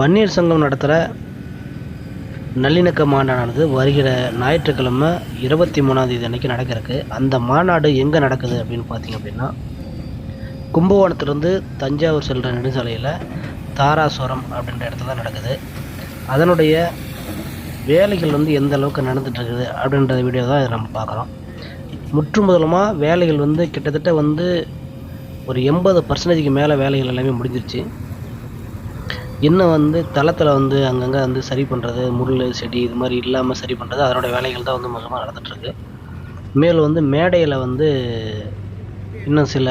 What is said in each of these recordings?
வன்னியர் சங்கம் நடத்துகிற நல்லிணக்க மாநாடானது வருகிற ஞாயிற்றுக்கிழமை இருபத்தி மூணாந்தேதி அன்றைக்கி நடக்கிறதுக்கு அந்த மாநாடு எங்கே நடக்குது அப்படின்னு பார்த்தீங்க அப்படின்னா கும்பகோணத்துலேருந்து தஞ்சாவூர் செல்கிற நெடுஞ்சாலையில் தாராசுரம் அப்படின்ற இடத்துல நடக்குது. அதனுடைய வேலைகள் வந்து எந்த அளவுக்கு நடந்துகிட்ருக்குது அப்படின்ற வீடியோ தான் இதை நம்ம பார்க்குறோம். முற்று முதலமாக வேலைகள் வந்து கிட்டத்தட்ட வந்து ஒரு எண்பது பர்சன்டேஜுக்கு மேலே வேலைகள் எல்லாமே முடிஞ்சிருச்சு. இன்னும் வந்து தளத்தில் வந்து அங்கங்கே வந்து சரி பண்ணுறது முள் செடி இது மாதிரி இல்லாமல் சரி பண்ணுறது அதனுடைய வேலைகள் தான் வந்து மொத்தமாக நடந்துகிட்ருக்கு மேலும் வந்து மேடையில் வந்து இன்னும் சில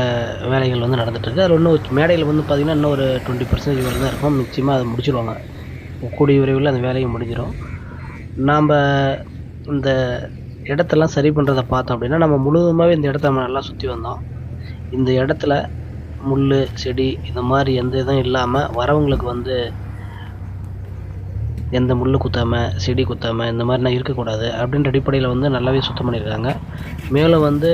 வேலைகள் வந்து நடந்துகிட்ருக்கு அதில் இன்னும் மேடையில் வந்து பார்த்திங்கன்னா இன்னும் ஒரு டுவெண்ட்டி பர்சன்டேஜ் வரை தான் இருக்கும். நிச்சயமாக அதை முடிச்சிடுவாங்க கூடிய விரைவில் அந்த வேலையும் முடிஞ்சிடும் நாம் இந்த இடத்தெல்லாம் சரி பண்ணுறத பார்த்தோம் அப்படின்னா நம்ம முழுவதுமாகவே இந்த இடத்த நம்ம நல்லா சுற்றி வந்தோம். இந்த இடத்துல முள் செடி இந்த மாதிரி எந்த இதுவும் இல்லாமல் வரவங்களுக்கு வந்து எந்த முள் குத்தாமல் செடி குத்தாமல் இந்த மாதிரிலாம் இருக்கக்கூடாது அப்படின்ற அடிப்படையில் வந்து நல்லாவே சுத்தம் பண்ணியிருக்காங்க. மேலும் வந்து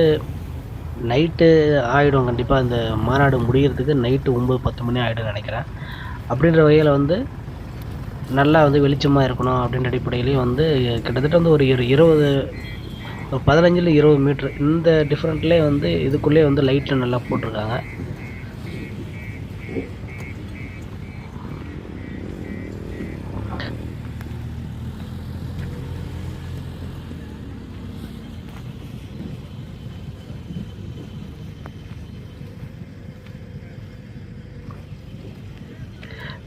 நைட்டு ஆகிடும் கண்டிப்பாக இந்த மாநாடு முடிகிறதுக்கு நைட்டு ஒம்பது பத்து மணி ஆகிடும் நினைக்கிறேன். அப்படின்ற வகையில் வந்து நல்லா வந்து வெளிச்சமாக இருக்கணும் அப்படின்ற அடிப்படையிலையும் வந்து கிட்டத்தட்ட வந்து ஒரு இரு இருபது ஒரு பதினஞ்சில் இருபது மீட்ரு இந்த டிஃப்ரெண்ட்லேயே வந்து இதுக்குள்ளேயே வந்து லைட்டில் நல்லா போட்டிருக்காங்க.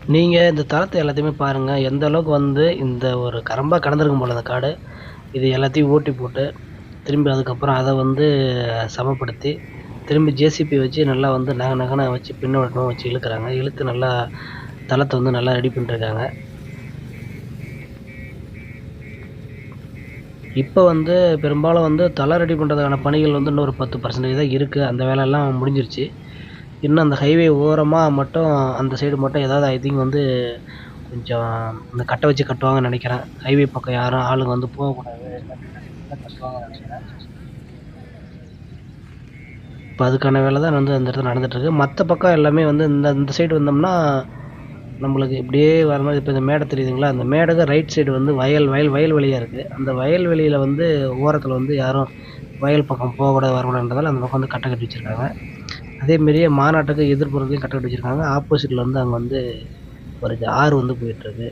நீங்கள் இந்த தளத்தை எல்லாத்தையுமே பாருங்கள் எந்த அளவுக்கு வந்து இந்த ஒரு கரம்பாக கடந்திருக்கும் போல் அந்த காடு. இது எல்லாத்தையும் ஓட்டி போட்டு திரும்பி அதுக்கப்புறம் அதை வந்து சமப்படுத்தி திரும்பி ஜேசிபி வச்சு நல்லா வந்து நக நகனை வச்சு பின்னோட்டமாக வச்சு இழுக்கிறாங்க. இழுத்து நல்லா தளத்தை வந்து நல்லா ரெடி பண்ணிருக்காங்க இப்போ வந்து பெரும்பாலும் வந்து தலை ரெடி பண்ணுறதுக்கான பணிகள் வந்து இன்னும் ஒரு பத்து பர்சன்டேஜ் தான் இருக்குது அந்த வேலையெல்லாம் முடிஞ்சிருச்சு. இன்னும் அந்த ஹைவே ஓரமாக மட்டும் அந்த சைடு மட்டும் ஏதாவது ஐ திங்க் வந்து கொஞ்சம் இந்த கட்டை வச்சு கட்டுவாங்கன்னு நினைக்கிறேன். ஹைவே பக்கம் யாரும் ஆளுங்க வந்து போகக்கூடாது. கட்டுவாங்கன்னு நினைக்கிறேன். இப்போ அதுக்கான வேலை தான் வந்து அந்த இடத்துல நடந்துகிட்ருக்கு மற்ற பக்கம் எல்லாமே வந்து இந்த இந்த சைடு வந்தோம்னா நம்மளுக்கு இப்படியே வர மாதிரி இப்போ இந்த மேடை தெரியுதுங்களா? அந்த மேடைக்கு ரைட் சைடு வந்து வயல் வயல் வயல்வெளியாக இருக்குது அந்த வயல்வெளியில் வந்து ஓரத்தில் வந்து யாரும் வயல் பக்கம் போகக்கூடாது வரக்கூடாதுன்றதால அந்த பக்கம் வந்து கட்டை கட்டி வச்சுருக்காங்க. அதேமாரியே மாநாட்டுக்கு எதிர்ப்புறத்துலையும் கட்டை வச்சுருக்காங்க. ஆப்போசிட்டில் வந்து அங்கே வந்து ஒரு ஆறு வந்து போயிட்டுருக்கு.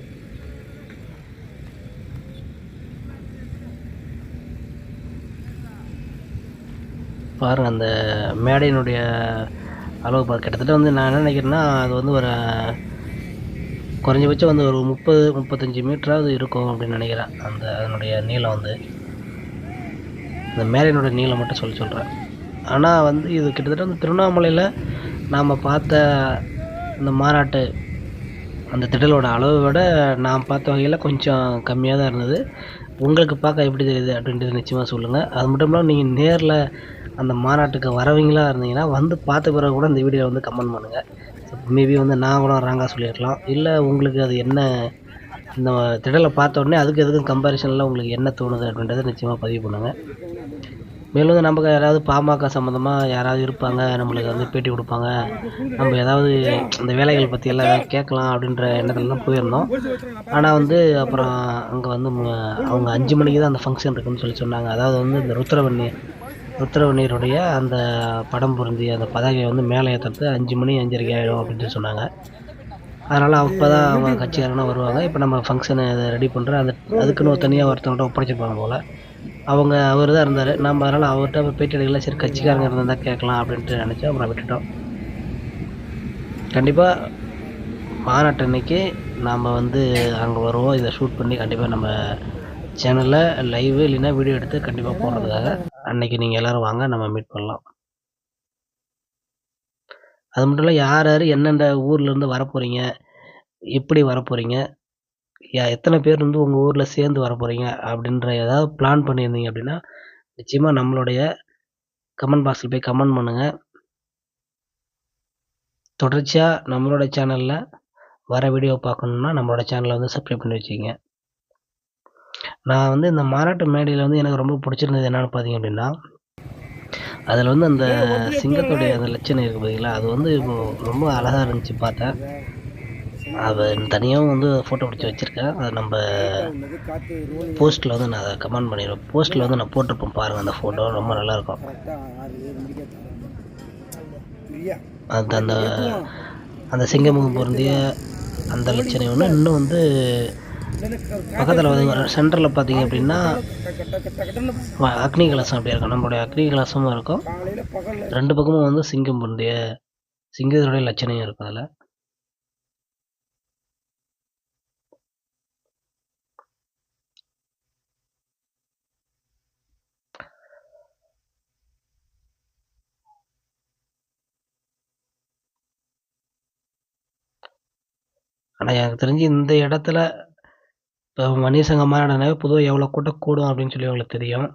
பாருங்கள் அந்த மேடையினுடைய அளவு பாரு கிட்டத்தட்ட வந்து நான் என்ன நினைக்கிறேன்னா அது வந்து ஒரு குறைஞ்சபட்சம் வந்து ஒரு முப்பது முப்பத்தஞ்சு மீட்டராவது இருக்கும் அப்படின்னு நினைக்கிறேன். அந்த அதனுடைய நீளம் வந்து. அந்த மேடையினுடைய நீளம் மட்டும் சொல்லி சொல்கிறேன் ஆனால் வந்து இது கிட்டத்தட்ட வந்து திருவண்ணாமலையில் நாம் பார்த்த இந்த மாநாட்டு அந்த திடலோட அளவை விட நான் பார்த்த வகையில் கொஞ்சம் கம்மியாக தான் இருந்தது. உங்களுக்கு பார்க்க எப்படி தெரியுது அப்படின்றது நிச்சயமாக சொல்லுங்கள் அது மட்டும் இல்லாமல் நீங்கள் நேரில் அந்த மாநாட்டுக்கு வரவங்களா இருந்தீங்கன்னா வந்து பார்த்த பிறகு கூட இந்த வீடியோவில் வந்து கமெண்ட் பண்ணுங்கள் மேபி வந்து நான் கூட ராங்காக சொல்லியிருக்கலாம். இல்லை உங்களுக்கு அது என்ன இந்த திடலை பார்த்த உடனே அதுக்கு எதுக்கும் கம்பேரிசனில் உங்களுக்கு என்ன தோணுது அப்படின்றத நிச்சயமாக பதிவு பண்ணுங்கள் மேலும் வந்து நமக்கு யாராவது பாமக சம்மந்தமாக யாராவது இருப்பாங்க நம்மளுக்கு வந்து பேட்டி கொடுப்பாங்க. நம்ம ஏதாவது அந்த வேலைகள் பற்றி எல்லாம் கேட்கலாம் அப்படின்ற எண்ணத்துல தான் போயிருந்தோம். ஆனால் வந்து அப்புறம் அங்கே வந்து அவங்க அஞ்சு மணிக்கு தான் அந்த ஃபங்க்ஷன் இருக்குன்னு சொல்லி சொன்னாங்க. அதாவது வந்து இந்த ருத்ரவண்ணி ருத்ரவண்ணீருடைய அந்த படம் பொருந்திய அந்த பதாகையை வந்து மேலே ஏற்றுறது அஞ்சு மணி அஞ்சரைக்கு ஆகிடும் அப்படின்னு சொன்னாங்க. அதனால் அப்போ தான் அவங்க கட்சிக்காரங்க வருவாங்க. இப்போ நம்ம ஃபங்க்ஷனை அதை ரெடி பண்ணுற அந்த அதுக்குன்னு ஒரு தனியாக ஒருத்தவங்கள்ட்ட ஒப்படைச்சிருப்பாங்க போல். அவங்க அவர் தான் இருந்தார். நம்ம அதனால் அவர்கிட்ட பேட்டி எடுக்கல. சரி கட்சிக்காரங்க இருந்தால் கேட்கலாம் அப்படின்ட்டு நினச்சி அப்புறம் விட்டுட்டோம். கண்டிப்பாக மாநாட்டு அன்னைக்கு நாம் வந்து அங்கே வருவோம். இதை ஷூட் பண்ணி கண்டிப்பாக நம்ம சேனலில் லைவு இல்லைன்னா வீடியோ எடுத்து கண்டிப்பாக போடுறதுக்காக அன்னைக்கு நீங்கள் எல்லோரும் வாங்க நம்ம மீட் பண்ணலாம். அது மட்டும் இல்லை யார் யார் எந்தெந்த ஊர்லேருந்து வரப்போகிறீங்க எப்படி வரப்போகிறீங்க எத்தனை பேர் வந்து உங்கள் ஊரில் சேர்ந்து வரப்போகிறீங்க அப்படின்ற ஏதாவது பிளான் பண்ணியிருந்தீங்க அப்படின்னா நிச்சயமாக நம்மளுடைய கமெண்ட் பாக்ஸில் போய் கமெண்ட் பண்ணுங்கள் தொடர்ச்சியாக நம்மளோட சேனலில் வர வீடியோ பார்க்கணுன்னா நம்மளோட சேனலை வந்து சப்ஸ்கிரைப் பண்ணி வச்சுக்கோங்க. நான் வந்து இந்த மாநாட்டு மேடையில் வந்து எனக்கு ரொம்ப பிடிச்சிருந்தது என்னென்னு பார்த்தீங்க அப்படின்னா அதில் வந்து அந்த சிங்கத்துடைய அந்த லட்சணம் இருக்குது பார்த்தீங்களா அது வந்து ரொம்ப அழகாக இருந்துச்சு பார்த்தேன். அதை தனியாகவும் வந்து ஃபோட்டோ பிடிச்சி வச்சுருக்கேன் அதை நம்ம போஸ்ட்டில் வந்து நான் அதை கமெண்ட் பண்ணிடுவேன் போஸ்ட்டில் வந்து நான் போட்டிருப்பேன் பாருங்கள் அந்த ஃபோட்டோ ரொம்ப நல்லாயிருக்கும். கரெக்டாக அந்த அந்த அந்த சிங்கமுகம் பொருந்திய அந்த லட்சணை ஒன்று இன்னும் வந்து பக்கத்தில் வந்து சென்டரில் பார்த்தீங்க அப்படின்னா அக்னி கலசம் அப்படி இருக்கும். நம்மளுடைய அக்னி கலசமும் இருக்கும். ரெண்டு பக்கமும் வந்து சிங்கம் பொருந்திய சிங்கத்தினுடைய லட்சணையும் இருக்கும் அதில். ஆனால் எனக்கு தெரிஞ்சு இந்த இடத்துல இப்போ மணிசங்க மாநாடுனாவே பொதுவாக எவ்வளோ கூட்டம் கூடும் அப்படின்னு சொல்லி உங்களுக்கு தெரியும்.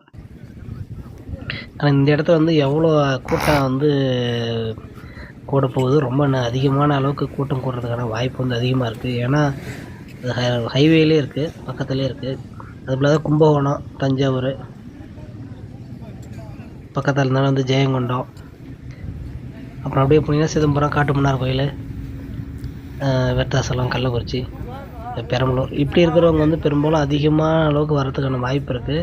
ஆனால் இந்த இடத்துல வந்து எவ்வளோ கூட்டம் வந்து கூட போகுது ரொம்ப அதிகமான அளவுக்கு கூட்டம் கூடுறதுக்கான வாய்ப்பு வந்து அதிகமாக இருக்குது ஏன்னா அது ஹை- ஹைவேலே இருக்குது பக்கத்துலேயே இருக்குது அது தான் கும்பகோணம் தஞ்சாவூர் பக்கத்தில் இருந்தாலும் வந்து ஜெயங்கொண்டம். அப்புறம் அப்படியே போனீங்கன்னா சிதம்பரம் காட்டுமன்னார் கோயில். வெட்டாசலம் கள்ளக்குறிச்சி பெரம்பலூர். இப்படி இருக்கிறவங்க வந்து பெரும்பாலும் அதிகமான அளவுக்கு வர்றதுக்கான வாய்ப்பு இருக்குது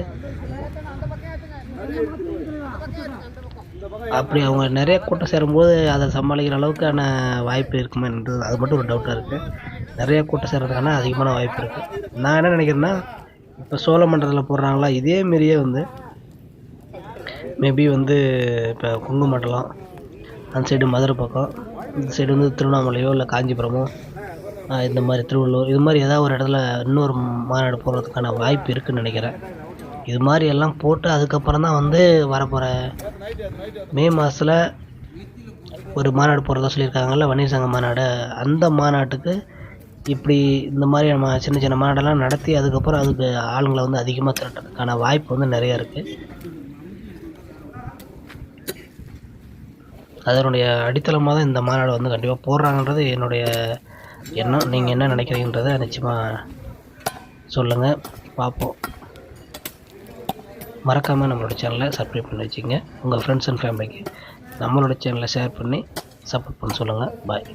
அப்படி அவங்க நிறைய கூட்டம் சேரும்போது அதை சமாளிக்கிற அளவுக்கான வாய்ப்பு இருக்குமா என்றது அது மட்டும் ஒரு டவுட்டாக இருக்குது நிறைய கூட்டம் சேர்றதுக்கான அதிகமான வாய்ப்பு இருக்குது நான் என்ன நினைக்கிறேன்னா இப்போ சோழ மண்டலத்தில் போடுறாங்களா இதேமாரியே வந்து மேபி வந்து இப்போ குங்கு மண்டலம் அந்த சைடு மதுரை பக்கம் இந்த சைடு வந்து திருவண்ணாமலையோ இல்லை காஞ்சிபுரமோ இந்த மாதிரி திருவள்ளூர் இது மாதிரி ஏதாவது ஒரு இடத்துல இன்னொரு மாநாடு போடுறதுக்கான வாய்ப்பு இருக்குதுன்னு நினைக்கிறேன். இது மாதிரி எல்லாம் போட்டு அதுக்கப்புறம் தான் வந்து வரப்போகிற மே மாதத்தில் ஒரு மாநாடு போகிறதா சொல்லியிருக்காங்கல்ல வன்னியர் சங்க மாநாடு. அந்த மாநாட்டுக்கு இப்படி இந்த மாதிரி நம்ம சின்ன சின்ன மாநாடெல்லாம் நடத்தி அதுக்கப்புறம் அதுக்கு ஆளுங்களை வந்து அதிகமாக திரட்டுறதுக்கான வாய்ப்பு வந்து நிறையா இருக்குது அதனுடைய அடித்தளமாக தான் இந்த மாநாடு வந்து கண்டிப்பாக போடுறாங்கன்றது என்னுடைய எண்ணம். நீங்கள் என்ன நினைக்கிறீங்கன்றத நிச்சயமாக சொல்லுங்கள் பார்ப்போம். மறக்காமல் நம்மளோட சேனலை சப்ஸ்கிரைப் பண்ணி வச்சுங்க உங்கள் ஃப்ரெண்ட்ஸ் அண்ட் ஃபேமிலிக்கு நம்மளோட சேனலை ஷேர் பண்ணி சப்போர்ட் பண்ண சொல்லுங்கள் பாய்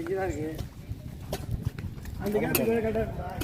இங்கே தான் இருக்குது அந்த கேட்டு